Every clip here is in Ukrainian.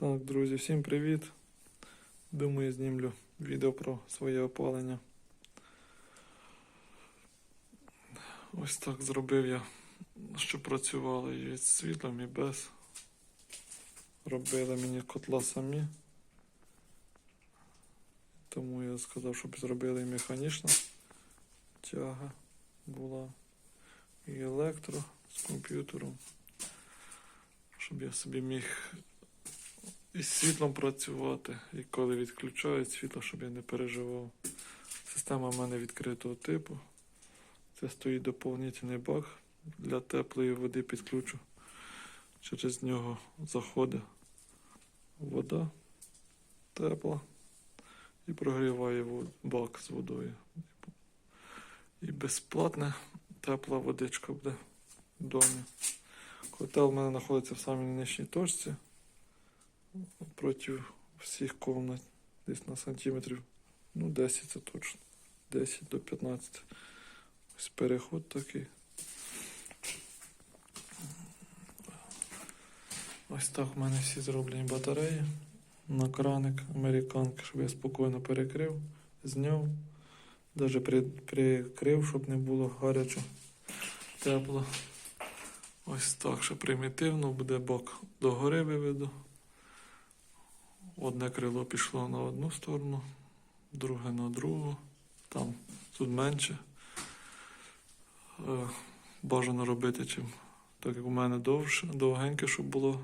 Так, друзі, всім привіт. Думаю, знімлю відео про своє опалення. Ось так зробив я, що працювало і з світлом, і без. Робили мені котла самі. Тому я сказав, щоб зробили і механічна тяга була, і електро з комп'ютером. Щоб я собі міг із світлом працювати, і коли відключають світло, щоб я не переживав. Система в мене відкритого типу. Це стоїть доповнительний бак для теплої води підключу. Через нього заходить вода тепла і прогріває бак з водою. І безплатна тепла водичка буде в домі. Котел в мене знаходиться в самій нижній точці проти всіх комнат. Десь на сантиметрів. Ну, 10 це точно. 10 до 15. Ось переход такий. Ось так в мене всі зроблені батареї. На краник американки, щоб я спокійно перекрив, зняв. Навіть при, прикрив, щоб не було гарячо, тепло. Ось так, що примітивно буде бок догори виведу. Одне крило пішло на одну сторону, друге на другу. Там тут менше. Е, Бажано робити, чим так як у мене довше, довгеньке, щоб було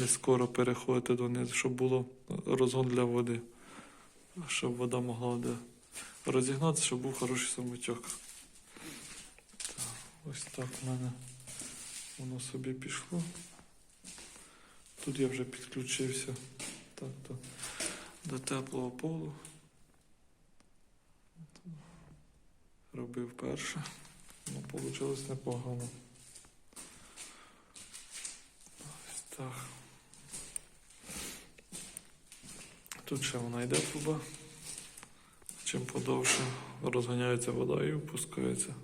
не скоро переходити донизу, щоб було розгон для води. Щоб вода могла де розігнатися, щоб був хороший самотек. Так, ось так в мене воно собі пішло. Тут я вже підключився так, то, до теплого полу. Робив перше. Ну, вийшло непогано. Так. Тут ще вона йде труба. Чим подовше розганяється вода і впускається,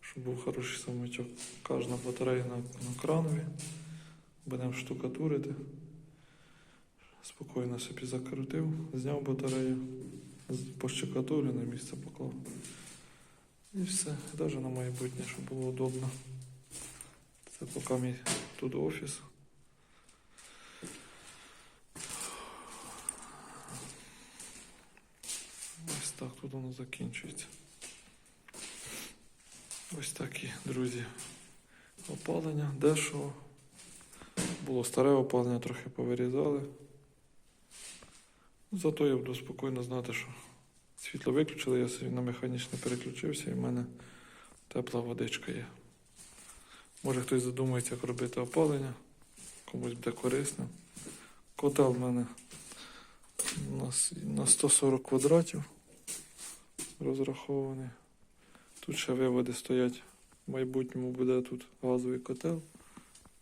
щоб був хороший самотек. Кожна батарея на, на кранові. Будемо штукатурити. Спокійно собі закрутив, зняв батарею, з- на місце поклав. І все. Навіть на майбутнє, щоб було удобно. Це поки мій тут офіс. Ось так тут воно закінчується. Ось такі, друзі. Опалення, дешево. Було старе опалення, трохи повирізали. Зато я буду спокійно знати, що світло виключили, я собі на механічне переключився і в мене тепла водичка є. Може хтось задумається, як робити опалення, комусь буде корисно. Котел в мене на, на 140 квадратів розрахований. Тут ще виводи стоять. В майбутньому буде тут газовий котел.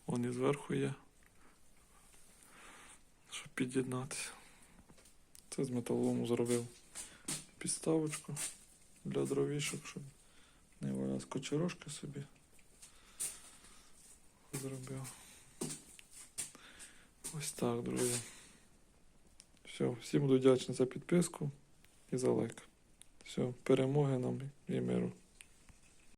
Он і зверху є. Щоб під'єднатися. Це з металолому зробив підставочку для дровішок, щоб не валялась кочерошки собі. Зробив. Ось так, друзі. Все, всім буду вдячний за підписку і за лайк. Все, перемоги нам і миру.